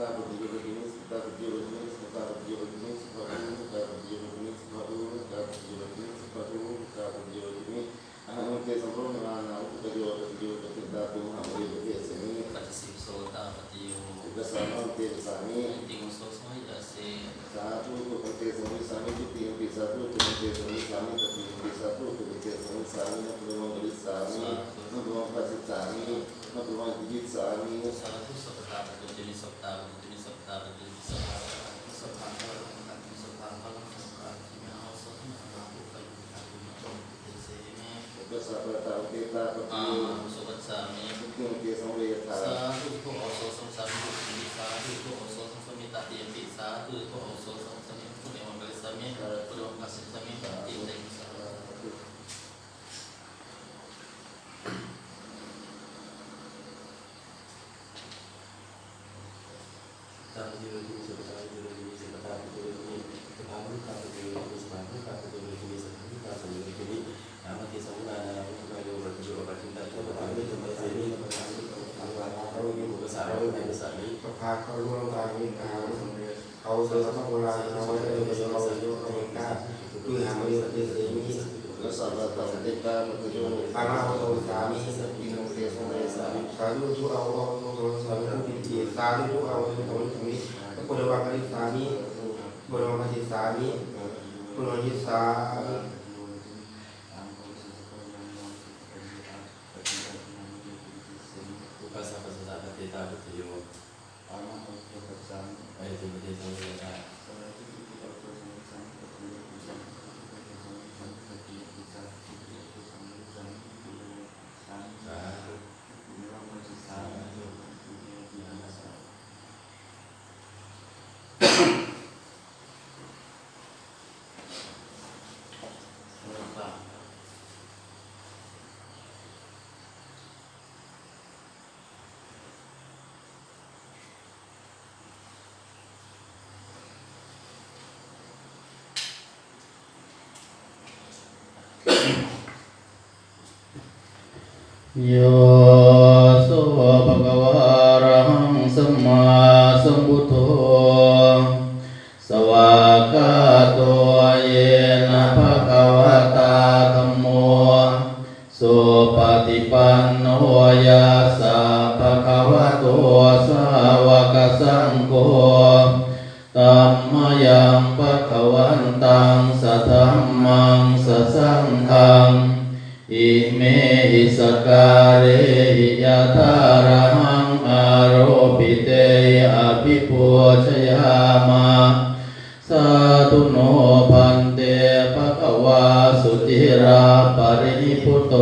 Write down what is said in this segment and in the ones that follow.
ตาปุติโยติมิสุตตาปุติโยติมิสุตตาปุติโยติมิสุขะอุสุตตาปุติโยติมิสุขะอุสุตตาปุติโยติมิสุขะอุสุตตาปุติโยติมิอะหังเตสัม โพธิมานาอุปโยติโยติตาตุหังเวเตสมิปัจจิสิโสตาปฏิโยอุ พาเขาร่วมทางนี้เขาเขาเสือสมัครโบราณเขาไว้ในภาษาเราโยกเองก้าคือหามาโยกเองมีและสัพพะตาเตตาปฏิโยอามาโตสามีอินเตสังเวสามิสาธุทุเอาเอาโตสามีผู้ดีสาธุทุเอาโตสามีบริวารสามีบริวารสามีบริวารสามีอุปสรรคภาษาเตตาปฏิโย ไปถึงประเทศสังเวยได้ สาธุสาธุ โยโสภะคะวะระหังสัมมาสัมพุทโธสวากขาโตเยนะภะคะวะตาธัมโมสุปฏิปันโนยะสะภะคะวะโตสาวกสังโฆตัมมยังภะคะวันตังสัทธัมมังสัสสังฆัง อิเมหิสการเรหิยะทาระหังอาโรปิเตยอภิปูชยามาสาธุโนพันเตภะคะวาสุติราปริพุตโต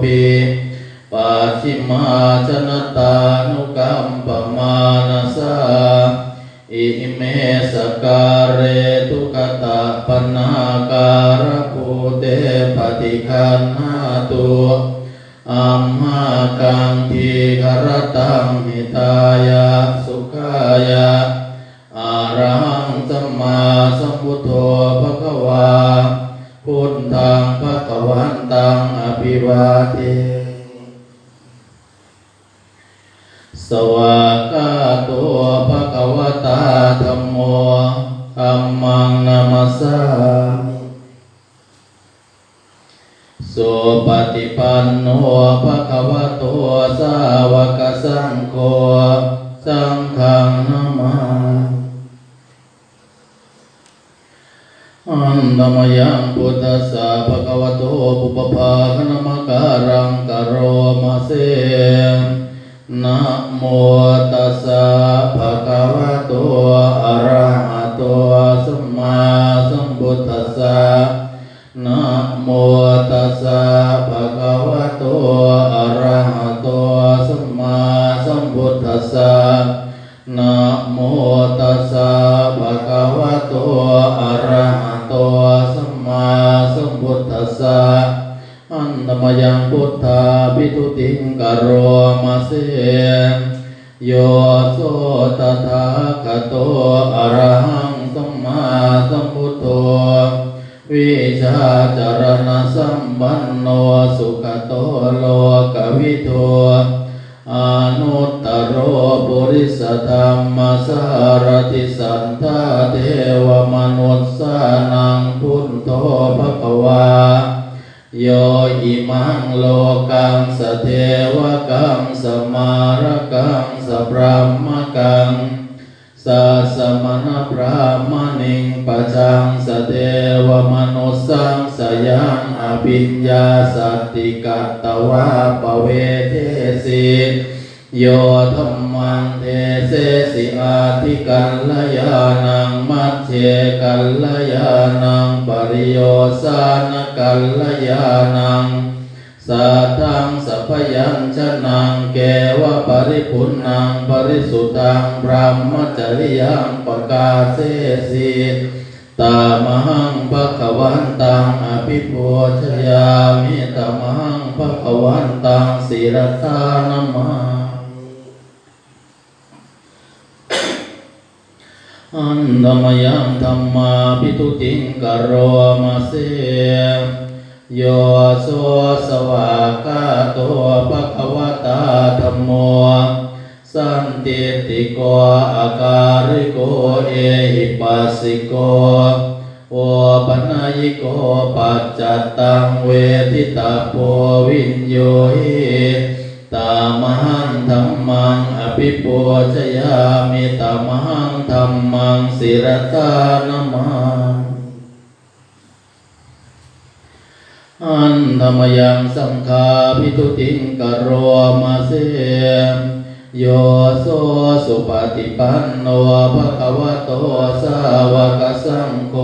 ปิปัจฉิมาชนตานุกัมปมานาสาอิเมสการเรตุกตะปนาการภูเตปฏิคันหา มากังทีครตังหิตายะสุขายะอารังสัมมาสัมพุทโธภะคะวาพุทธังภะคะวันตังอภิวาเทสวากาโตภะคะวตาธัมโมธัมมังนามัสสามิ สุปฏิปันโนภะคะวะโตสาวกสังโฆสังฆังนามาอันตมยังพุทธัสสะภะคะวะโตปุปภาคณมการังกโรมาเสนะโมตัสสะภะคะวะโตอะระหะโตสัมมาสัมพุทธัสสะ นะโมตัสสะภะคะวะโตอะระหะโต ธรรมสารติสันทาเทวมนุสสานังพุทโธภควา โยอิมังโลกังสเทวกังสมารกังสพรหมกังสัสมณพระมณิงปะชังสเทวมนุสสังสยังอภิญญาสติกัตตวะปเวเทสีโยธรร มังเทเสสิอาทิกัลยานังมัจเจกัลยานังปริโยสานกัลยานังสัทธังสัพยัญชนะเกวะปริปุณังปริสุทธังพระมจริยังปกาเสสีตามหังภะคะวันตังอภิปูชยามิตามหังภะคะวันตังศิรธานามา อันธมยังธรรมาปิทุติงกโรมาเสโยโสสวากาโตภะคะวตาธัมโมสันติติโกอาการิโกเอหิปัสสิโกโอปัญญิโกปัจจตังเวทิตาโพวินโยหิ ตามหังธรรมังอภิปูชยามิตามหังธรรมังศิรตานามาอันธรรมยังสังฆาพิทุติงกโรมาเสโยโสสุปฏิปันโนภะคะวะโตสาวกสังโฆ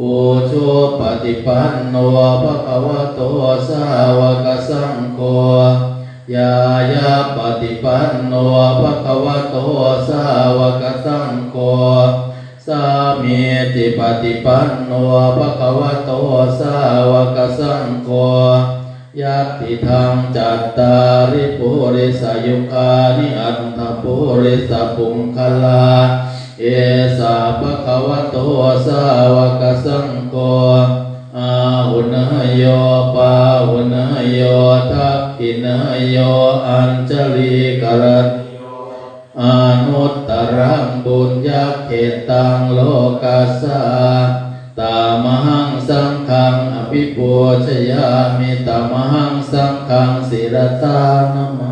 อุชุปฏิปันโนภะคะวะโตสาวกสังโฆ ยายาปฏิปันโนภะคะวะโตสาวกสังโฆสามีติปฏิปันโนภะคะวะโตสาวกสังโฆยัตติทางจัตตาริปุริสายุคานิอันทปุริสปุงคลา เอสาภะคะวะโตสาวกสังโฆ อาหุนโยปาหุนโยทักขินโยอัญจลีกรัตอนุตตรังบุญญาเขตังโลกัสสะตามหังสังฆังอภิปูชยามิตามหังสังฆังศิรตานมา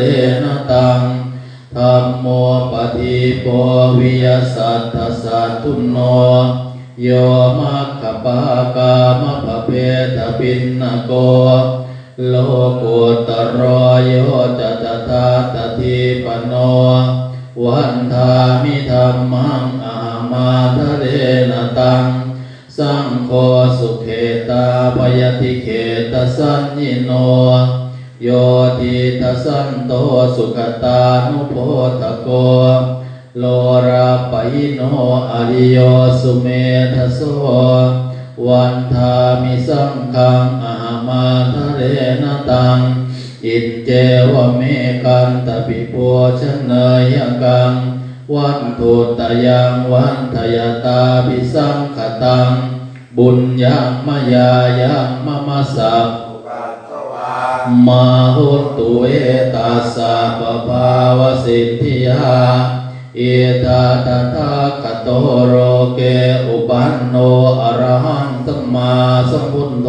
รนตังธรรมโมปฏิปวิยสัตถสัตตุโนโยมัคคปากามภเพทปินนโก โลกุตโรโยจตตาตติปโน วันทามิธรรมังอามาทะเรนตัง สังโฆสุเขตาปยติเขตสัญญิโน โยติทัสันโตสุขตานุโพธโก โลราปยิโนอริโยสุเมทโสวันทามิสังฆังอามาทะเรนตัง อินเจวเมกันตปิโพชเนยกัง วันทุตยังวันทยตาภิสังขตัง บุญยังมายายังมะมะสัพ มาหุตุเอตัสสะปะภาวสิทธิยาเอตาตถาคโตโรเกอุปันโนอรหังสัมมาสัมพุทโธ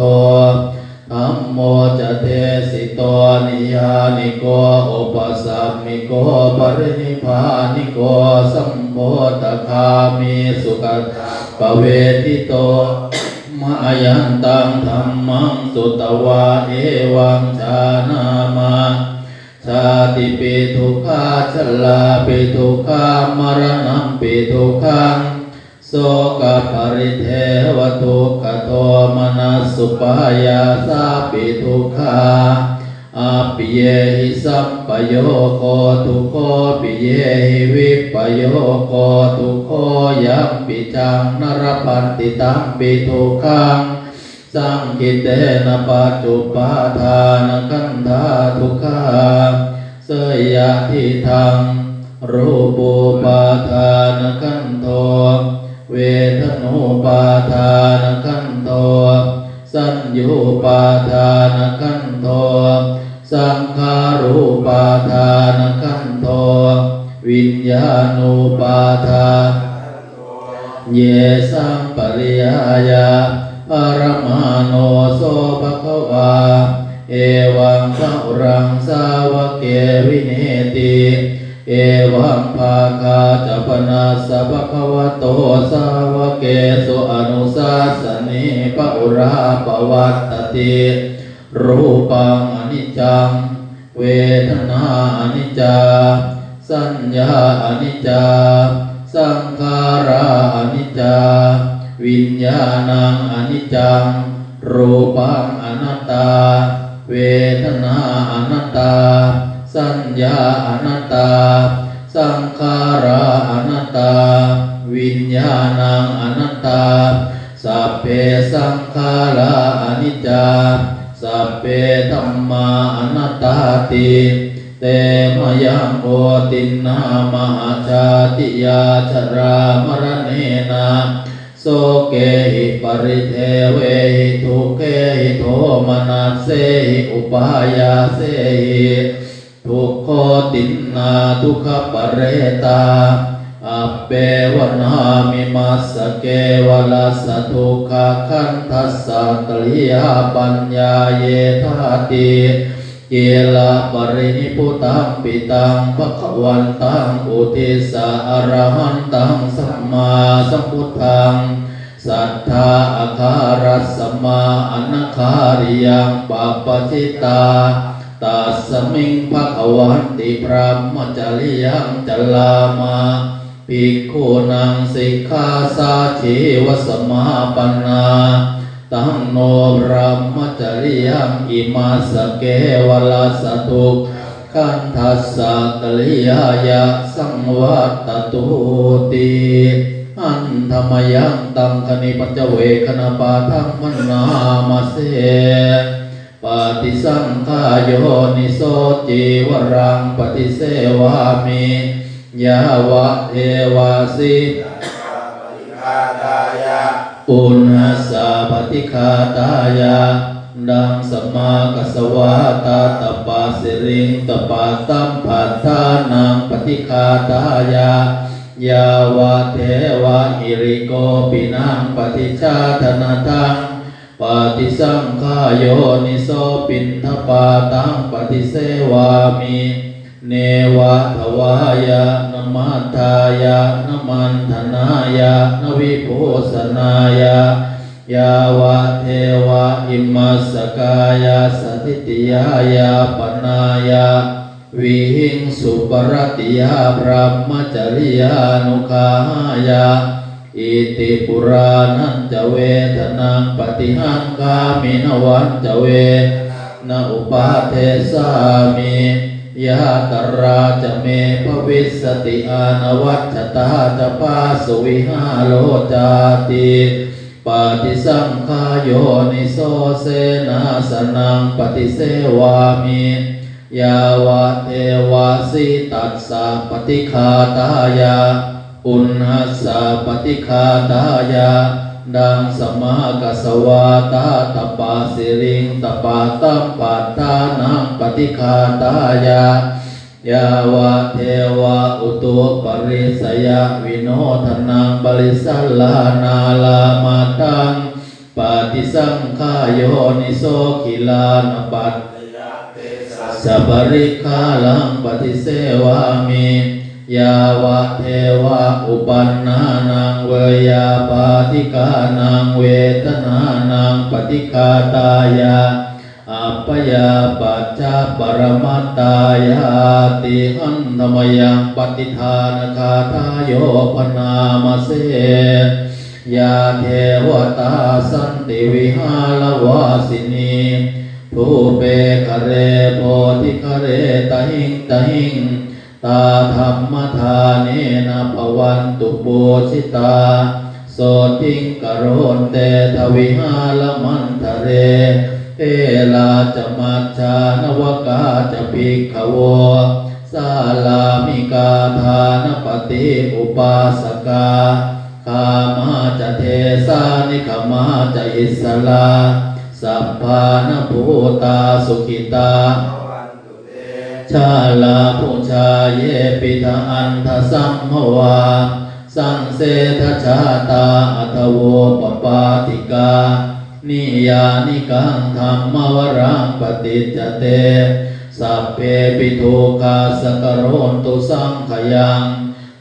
ธัมโมจเทสิโตนิยานิโกอุปสัมมิโกปรินิพานิโกสัมโพธคามิสุขปเวทิโต มายันตังธรรมังสุตวาเอวังชานามาชาติปิทุกขาชลาปิทุกขามรณะปิทุกขังโสโสกปริเทวทุกขโทมนัสสุปายาสาปิทุกขา อาปิเยหิสัพปโยโคทุกโคปิเยหิวิปโยโคทุโคยัมปิจังนรปันติตัมปิทุกขังสังกิเตนะปัจจุปาทานกันธาทุกขาเสยยะทิทังรูปูปาทานกันโทเวทนุปาทานกันโทสัญญูปาทานกันโท สังขารูปาทานกันโทวิญญาณูปาทานเยสัมปริยายาปรมาโนโสภะควา เอวังสัรังสาวเกวิเนติ เอวังภาคาจัปนาสะภะควโตสาวเกสุอนุสาสนิปุราปวัตตติ รูปังอนิจจัง เวทนาอนิจจา สัญญาอนิจจา สังขาราอนิจจา วิญญาณังอนิจจัง รูปังอนัตตา เวทนาอนัตตา สัญญาอนัตตา สังขาราอนัตตา วิญญาณังอนัตตา สัพเพสังขาราอนิจจา สัพเพธรรมานัตตาติเตมยังโอตินนามหาชาติยาชรามรณเนาโสเกหิปริเทเวหิทุเกหิโทมนัสเสหิอุปายาเสหิทุกโคตินนาทุขปเรตา เปวนามิมัสเกวลัสสะทุกขคันทัสสะตริยาปัญญาเยธาติเกลาปรินิพุตังปิตังภควันตังอุทิสะอรหันตังสัมมาสัมพุทธังสัทธาอาคารัสมมาอนาคาริยังปะปะชิตาตัสมิงภควันติพระมจริยังจลามา ภิกขุนังสิกขาสาชีวสมาปนาตังโนบรมจริยังอิมาสเกวลาสตุขันทัสสะกลิยายะสังวัตตุติอันธรรมยังตังคณิปัญจเวคณปาทังมนามาเสปฏิสังขายโยนิโสจิวรังปฏิเสวามิ ยาวะเทวาสิปุณหสาปฏิคาตายาดังสมากัสวาตาตปาสิริงตปาตัมปัฏฐานังปฏิคาตายายาวะเทวะหิริโกปินังปฏิชาธนาทังปฏิสังขายโยนิโสปินทปาตังปฏิเสวามิ เนวะทวายะนมัตายะนมันธนายะนวิโภสนายะยาวะเทวะอิมัสสกายะสถิติยายะปนายะวิหิงสุปรติยาพระมจริยานุคายะอิติปุรานันจเวทนังปฏิหังกามินวันจเว นอุปาเทสามิ ยะตราจะเมภวิสติอานวัชตาจะปาสุวิหาโลจาติปฏิสังขายโยนิโสเสนาสนังปฏิเสวามิยาวะเทวาสิตัสสะปฏิคาตายาอุณหัสสะปฏิคาตายา ดังสมมากัสสวาตาตปาสิริงตปาตัมปัฏฐานังปฏิคาตายายาวะเทวะอุตุปริสยวิโนทนังบริสัลลานาลามาตังปฏิสังขายโยนิโสกิลานปัตสัพปริคาลังปฏิเสวามิ ยาวะเทวะอุปันนานังเวยาปาติกานังเวทนานังปฏิคาตายาอัปยาปัจจาปรมัตตายาติหันธมยังปฏิทานคาทายโยปนามเสยาเทวตาสันติวิหารวาสินีทูเปคะเรโพธิคะเรตหิงตหิง ตาธรรมทานเนนะภวันตุปูชิตา โสติงกโรนเตทวิหารมันทะเรเอลาจมัจานวกาจะภิกขโวสาลามิกาทานปฏิอุปาสกากามาจะเทสานิขมาจะอิสลา สัพพานภูตาสุขิตา ชาลาปุชาเยปิทาอันทสัมภวา สังเสทชาตาอัตโวปปาติกา นิยานิกังธรรมวรังปฏิจเต สัพเพปิทุกาสกโรนตุสังขยัง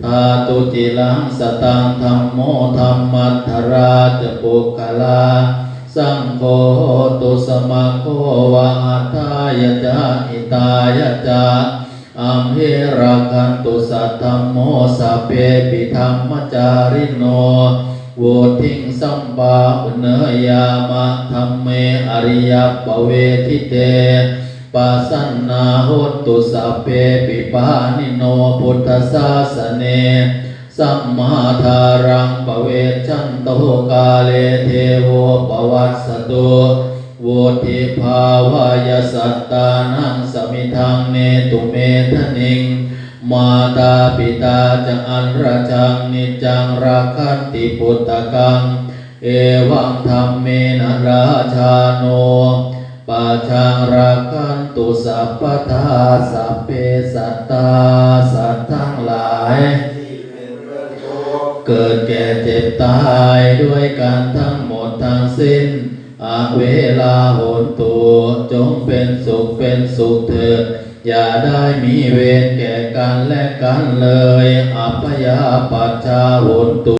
ทาตุจิลังสตังธรรมโมธรรมัทธราชปุกลา สังโฆตุสมาโควะอัฏฐายะจาอิตายะจาอัมเหรักันตุสัทธัมโมสัพเพปิธรรมจาริโนโวทิงสัมปาอุเนยามะธรรมเมอริยปเวทิเตปัสสนนาโหตุสัพเพปิปานิโนพุทธศาสเน สัมมาทารังปเวชันโตกาเลเทโวปวัสสตุโวทิภาวายสัตตานังสมิทังเนตุเมทนิง มาตาปิตาจังอันรจังนิจังราคันติพุตตะกัง เอวังธรรมเมนะราชาโนปัจจังรักขันตุสัพพทาสัพเพสัตตาสัตทั้งหลาย เกิดแก่เจ็บตายด้วยกันทั้งหมดทั้งสิ้นอาเวลาโหนตัว จงเป็นสุขเป็นสุขเถิดอย่าได้มีเวรแก่กันและกันเลย อัปยาปัจจาโหนตัว